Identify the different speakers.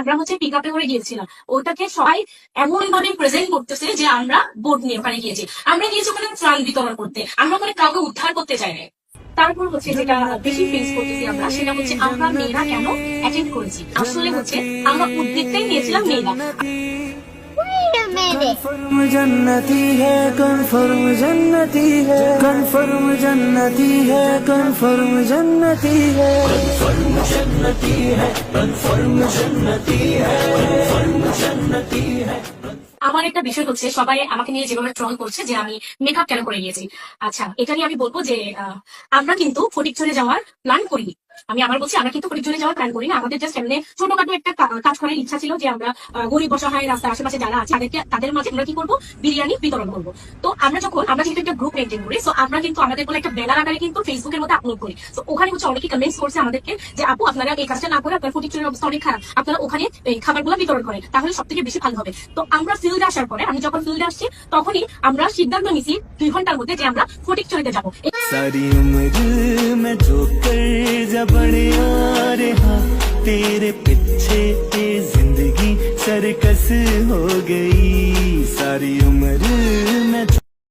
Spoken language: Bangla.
Speaker 1: আমরা হচ্ছে পিক আপে করে গিয়েছিলাম। ওটাকে সবাই এমন ভাবে প্রেজেন্ট করতেছে যে আমরা বোট নিয়ে ওখানে গিয়েছি। আমরা গিয়েছি ওখানে ত্রাণ বিতরণ করতে। আমরা ওখানে কাউকে উদ্ধার করতে চাই না তারপর হচ্ছে যেটা বেশি ফেস করতেছি আমরা সেটা হচ্ছে আমরা মেয়েরা কেন অ্যাটেন্ড করেছি? আসলে হচ্ছে আমরা উদ্যোগটাই নিয়েছিলাম মেয়েরা।
Speaker 2: Wait a minute.
Speaker 3: कन्फर्म जन्नती है कन्फर्म जन्नती है कन्फर्म जन्नती है कन्फर्म जन्नती है
Speaker 1: আমার একটা বিষয় হচ্ছে সবাই আমাকে নিয়ে যেভাবে ট্রল করছে যে আমি মেকআপ কেন করে গিয়েছি আচ্ছা এটা নিয়ে আমি বলবো যে আহ, আমরা কিন্তু ফটিকচরে যাওয়ার প্ল্যান করিনি আমি আবার বলছি, আমরা কিন্তু ফটিকচরে যাওয়ার প্ল্যান করিনি আমাদের জাস্ট এমনি ছোটখাটো একটা কাজ করার ইচ্ছা ছিল যে আমরা গরিব অসহায় রাস্তার আশেপাশে যারা আছে, তাদেরকে, তাদের মাঝে আমরা কি করব? বিরিয়ানি বিতরণ করব। তো আমরা যখন, আমরা যেহেতু একটা গ্রুপ মেনটেন করি তো আমরা কিন্তু আমাদের বলে একটা ব্যানার আকারে কিন্তু ফেসবুকের মধ্যে আপলোড করি। তো ওখানে হচ্ছে অনেকে কমেন্টস করছে আমাদেরকে যে, আপু, আপনারা এই কাজটা না করে আপনার ফটিকচুরের অবস্থা অনেক খারাপ। আপনারা ওখানে এই খাবারগুলো বিতরণ করেন। তাহলে সব থেকে বেশি ভালো হবে। তো আমরা ফিল্ডে আসার পরে, আমি যখন ফিল্ডে আসছি, তখনই আমরা সিদ্ধান্ত নিছি দুই ঘণ্টার মধ্যে যে আমরা ফটিকচুরিতে যাব।
Speaker 3: सारी उम्र मैं जो कर आ रहा। तेरे पीछे ये ज़िंदगी सरकस हो गई। सारी उम्र मैं